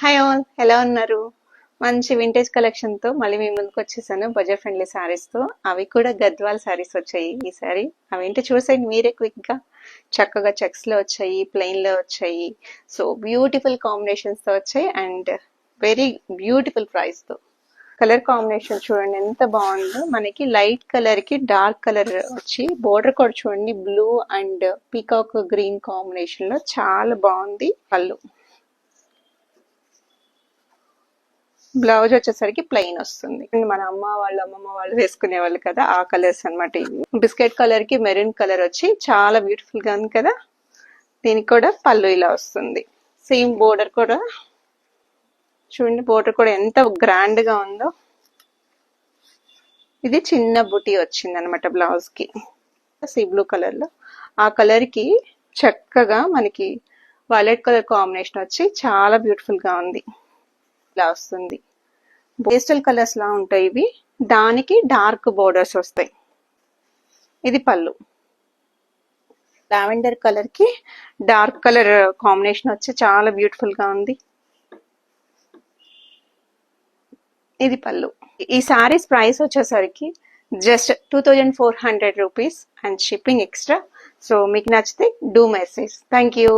Hi all ఎలా ఉన్నారు? మంచి వింటేజ్ కలెక్షన్తో మళ్ళీ మీ ముందుకు వచ్చేసాను బడ్జెట్ ఫ్రెండ్లీ సారీస్తో. అవి కూడా గద్వాల్ సారీస్ వచ్చాయి ఈ సారీ అవేంటి చూసేయండి మీరే క్విక్గా. చక్కగా చెక్స్లో వచ్చాయి ప్లెయిన్లో వచ్చాయి. సో బ్యూటిఫుల్ కాంబినేషన్స్తో వచ్చాయి అండ్ వెరీ బ్యూటిఫుల్ ప్రైస్తో. కలర్ కాంబినేషన్ చూడండి ఎంత బాగుందో. మనకి లైట్ కలర్కి డార్క్ కలర్ వచ్చి బోర్డర్ కూడా చూడండి బ్లూ అండ్ పీకాక్ గ్రీన్ కాంబినేషన్లో చాలా బాగుంది పళ్ళు. బ్లౌజ్ వచ్చేసరికి ప్లెయిన్ వస్తుంది. మన అమ్మ వాళ్ళు అమ్మమ్మ వాళ్ళు వేసుకునే వాళ్ళు కదా ఆ కలర్స్ అన్నమాట బిస్కెట్ కలర్కి మెరూన్ కలర్ వచ్చి చాలా బ్యూటిఫుల్గా ఉంది కదా దీనికి కూడా పళ్ళు ఇలా వస్తుంది. సేమ్ బోర్డర్ కూడా. చూడండి బోర్డర్ కూడా ఎంత గ్రాండ్గా ఉందో. ఇది చిన్న బుటీ వచ్చింది అనమాట బ్లౌజ్కి. సీ బ్లూ కలర్లో. ఆ కలర్కి చక్కగా మనకి వైలెట్ కలర్ కాంబినేషన్ వచ్చి చాలా బ్యూటిఫుల్గా ఉంది. ఇట్లా వస్తుంది. పేస్టల్ కలర్స్ లా ఉంటాయి ఇవి. దానికి డార్క్ బోర్డర్స్ వస్తాయి. ఇది పళ్ళు. లావెండర్ కలర్కి డార్క్ కలర్ కాంబినేషన్ వచ్చి చాలా బ్యూటిఫుల్గా ఉంది. ఇది పళ్ళు. ఈ సారీస్ ప్రైస్ వచ్చేసరికి just two thousand four hundred rupees and shipping extra so మీకు నచ్చితే డూ మెసేజ్ థ్యాంక్ యూ